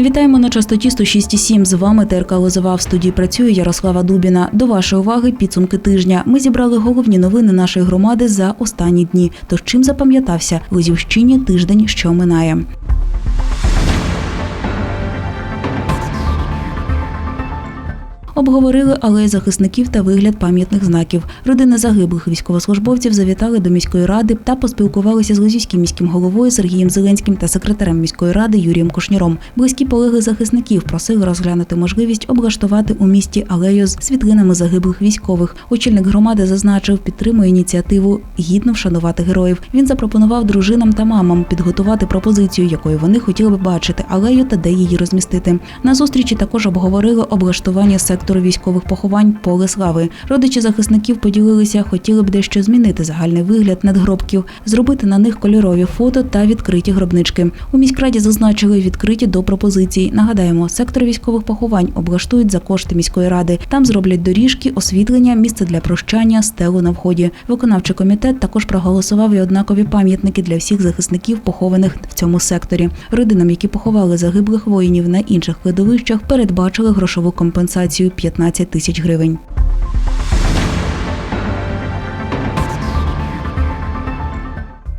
Вітаємо на частоті 106,7. З вами ТРК Лозова. В студії працює Ярослава Дубіна. До вашої уваги підсумки тижня. Ми зібрали головні новини нашої громади за останні дні. Тож чим запам'ятався Лозівщині тиждень, що минає. Обговорили алеї захисників та вигляд пам'ятних знаків. Родини загиблих військовослужбовців завітали до міської ради та поспілкувалися з Лозівським міським головою Сергієм Зеленським та секретарем міської ради Юрієм Кушніром. Близькі полеглих захисників просили розглянути можливість облаштувати у місті алею з світлинами загиблих військових. Очільник громади зазначив, підтримує ініціативу гідно вшанувати героїв. Він запропонував дружинам та мамам підготувати пропозицію, якою вони хотіли б бачити алею та де її розмістити. На зустрічі також обговорили облаштування сектору військових поховань поле слави. Родичі захисників поділилися, хотіли б дещо змінити загальний вигляд надгробків, зробити на них кольорові фото та відкриті гробнички. У міськраді зазначили відкриті до пропозицій. Нагадаємо, сектор військових поховань облаштують за кошти міської ради. Там зроблять доріжки, освітлення, місце для прощання, стелу на вході. Виконавчий комітет також проголосував і однакові пам'ятники для всіх захисників, похованих в цьому секторі. Родинам, які поховали загиблих воїнів на інших кладовищах, передбачили грошову компенсацію 15 тисяч гривень.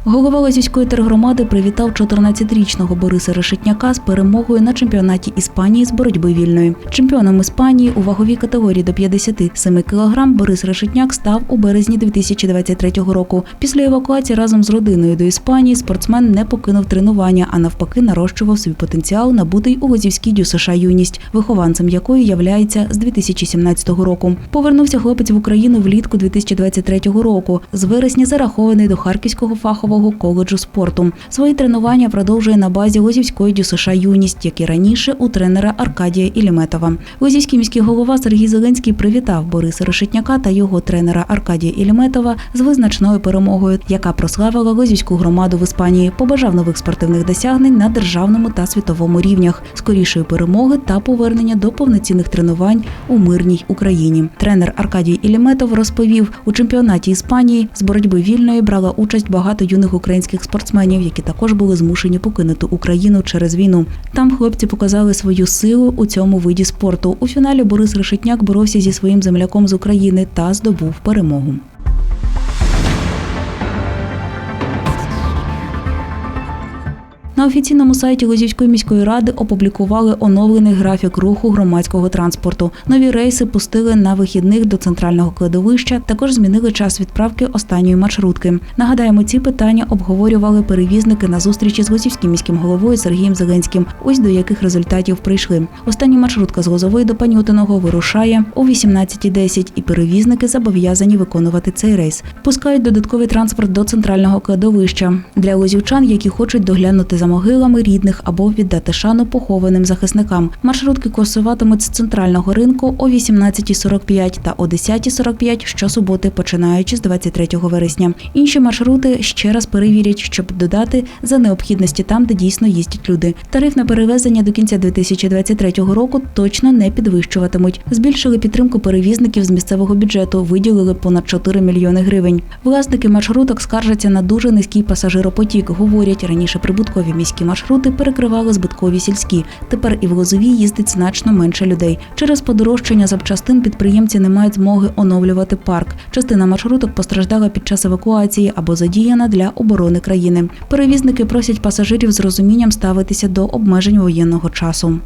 Голова Лозівської тергромади привітав 14-річного Бориса Решетняка з перемогою на чемпіонаті Іспанії з боротьби вільної. Чемпіоном Іспанії у ваговій категорії до 57 кг Борис Решетняк став у березні 2023 року. Після евакуації разом з родиною до Іспанії спортсмен не покинув тренування, а навпаки нарощував свій потенціал, набутий у Лозівській дю США юність, вихованцем якої являється з 2017 року. Повернувся хлопець в Україну влітку 2023 року. З вересня зарахований до Харківського фахового коледжу спорту. Свої тренування продовжує на базі Лозівської дю США юність, як і раніше у тренера Аркадія Іліметова. Лозівський міський голова Сергій Зеленський привітав Бориса Решетняка та його тренера Аркадія Іліметова з визначною перемогою, яка прославила Лозівську громаду в Іспанії. Побажав нових спортивних досягнень на державному та світовому рівнях, скорішої перемоги та повернення до повноцінних тренувань у мирній Україні. Тренер Аркадій Іліметов розповів, у чемпіонаті Іспанії з боротьби вільної брала участь багато юних українських спортсменів, які також були змушені покинути Україну через війну. Там хлопці показали свою силу у цьому виді спорту. У фіналі Борис Решетняк боровся зі своїм земляком з України та здобув перемогу. На офіційному сайті Лозівської міської ради опублікували оновлений графік руху громадського транспорту. Нові рейси пустили на вихідних до центрального кладовища. Також змінили час відправки останньої маршрутки. Нагадаємо, ці питання обговорювали перевізники на зустрічі з Лозівським міським головою Сергієм Зеленським. Ось до яких результатів прийшли. Остання маршрутка з Лозової до Панютиного вирушає о 18.10 і перевізники зобов'язані виконувати цей рейс. Пускають додатковий транспорт до центрального кладовища для лозівчан, які хочуть доглянути за могилами рідних або віддати шану похованим захисникам. Маршрутки курсуватимуть з центрального ринку о 18.45 та о 10.45 щосуботи, починаючи з 23 вересня. Інші маршрути ще раз перевірять, щоб додати за необхідності там, де дійсно їздять люди. Тариф на перевезення до кінця 2023 року точно не підвищуватимуть. Збільшили підтримку перевізників з місцевого бюджету, виділили понад 4 мільйони гривень. Власники маршруток скаржаться на дуже низький пасажиропотік. Говорять, раніше прибуткові міські маршрути перекривали збиткові сільські. Тепер і в Лозові їздить значно менше людей. Через подорожчання запчастин підприємці не мають змоги оновлювати парк. Частина маршруток постраждала під час евакуації або задіяна для оборони країни. Перевізники просять пасажирів з розумінням ставитися до обмежень воєнного часу.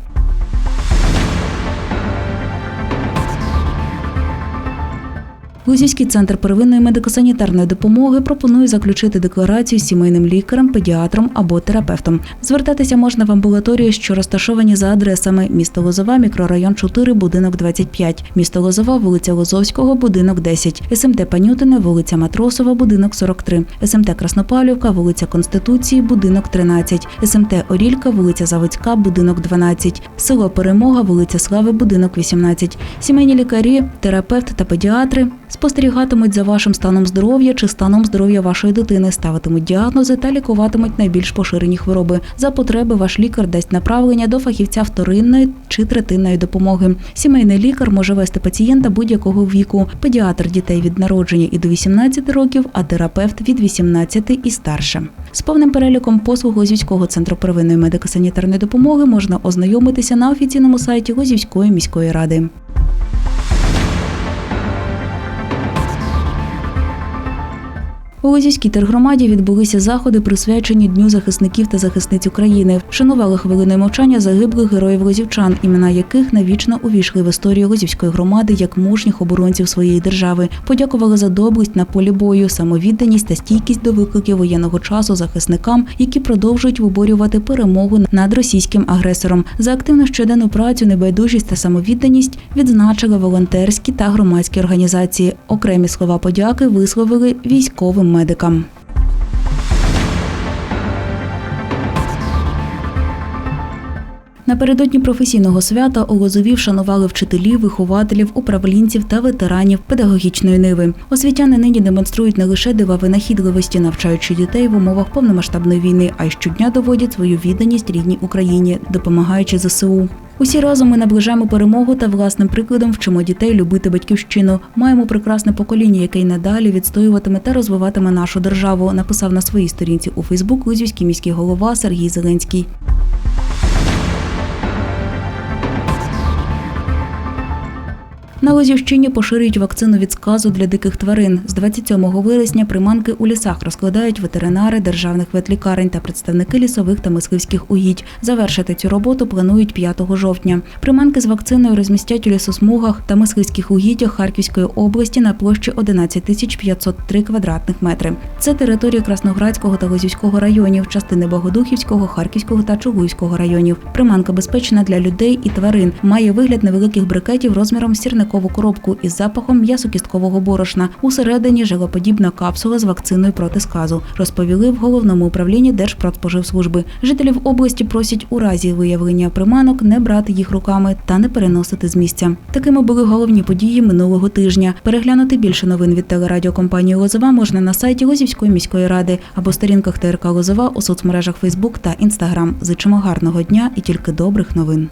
Лузівський центр первинної медико-санітарної допомоги пропонує заключити декларацію з сімейним лікарем, педіатром або терапевтом. Звертатися можна в амбулаторії, що розташовані за адресами місто Лозова, мікрорайон 4, будинок 25, місто Лозова, вулиця Лозовського, будинок 10, СМТ Панютине, вулиця Матросова, будинок 43, СМТ Краснопавлівка, вулиця Конституції, будинок 13, СМТ Орілька, вулиця Заводська, будинок 12, село Перемога, вулиця Слави, будинок 18, сімейні лікарі, терапевт та педіатри спостерігатимуть за вашим станом здоров'я чи станом здоров'я вашої дитини, ставитимуть діагнози та лікуватимуть найбільш поширені хвороби. За потреби ваш лікар дасть направлення до фахівця вторинної чи третинної допомоги. Сімейний лікар може вести пацієнта будь-якого віку, педіатр дітей від народження і до 18 років, а терапевт від 18 і старше. З повним переліком послуг Лозівського центру первинної медико-санітарної допомоги можна ознайомитися на офіційному сайті Лозівської міської ради. У Лозівській тергромаді відбулися заходи, присвячені Дню захисників та захисниць України. Вшанували хвилиною мовчання загиблих героїв лозівчан, імена яких навічно увійшли в історію Лозівської громади як мужніх оборонців своєї держави. Подякували за доблесть на полі бою, самовідданість та стійкість до викликів воєнного часу захисникам, які продовжують виборювати перемогу над російським агресором. За активну щоденну працю, небайдужість та самовідданість відзначили волонтерські та громадські організації. Окремі слова подяки висловили військовим медикам. Напередодні професійного свята у Лозові вшанували вчителів, вихователів, управлінців та ветеранів педагогічної ниви. Освітяни нині демонструють не лише дива винахідливості, навчаючи дітей в умовах повномасштабної війни, а й щодня доводять свою відданість рідній Україні, допомагаючи ЗСУ. Усі разом ми наближаємо перемогу та власним прикладом вчимо дітей любити батьківщину. Маємо прекрасне покоління, яке й надалі відстоюватиме та розвиватиме нашу державу. Написав на своїй сторінці у Фейсбук Лузівський міський голова Сергій Зеленський. На Лозівщині поширюють вакцину від сказу для диких тварин. З 27 вересня приманки у лісах розкладають ветеринари державних ветлікарень та представники лісових та мисливських угідь. Завершити цю роботу планують 5 жовтня. Приманки з вакциною розмістять у лісосмугах та мисливських угіддях Харківської області на площі 11 тисяч 503 квадратних метри. Це територія Красноградського та Лозівського районів, частини Богодухівського, Харківського та Чугуйського районів. Приманка безпечна для людей і тварин. Має вигляд невеликих брикетів розміром з сірникову коробку із запахом м'ясокісткового борошна. Усередині жилоподібна капсула з вакциною проти сказу, розповіли в головному управлінні Держпродспоживслужби. Жителів області просять у разі виявлення приманок не брати їх руками та не переносити з місця. Такими були головні події минулого тижня. Переглянути більше новин від телерадіокомпанії Лозова можна на сайті Лозівської міської ради або сторінках ТРК Лозова у соцмережах Фейсбук та Інстаграм. Зичимо гарного дня і тільки добрих новин.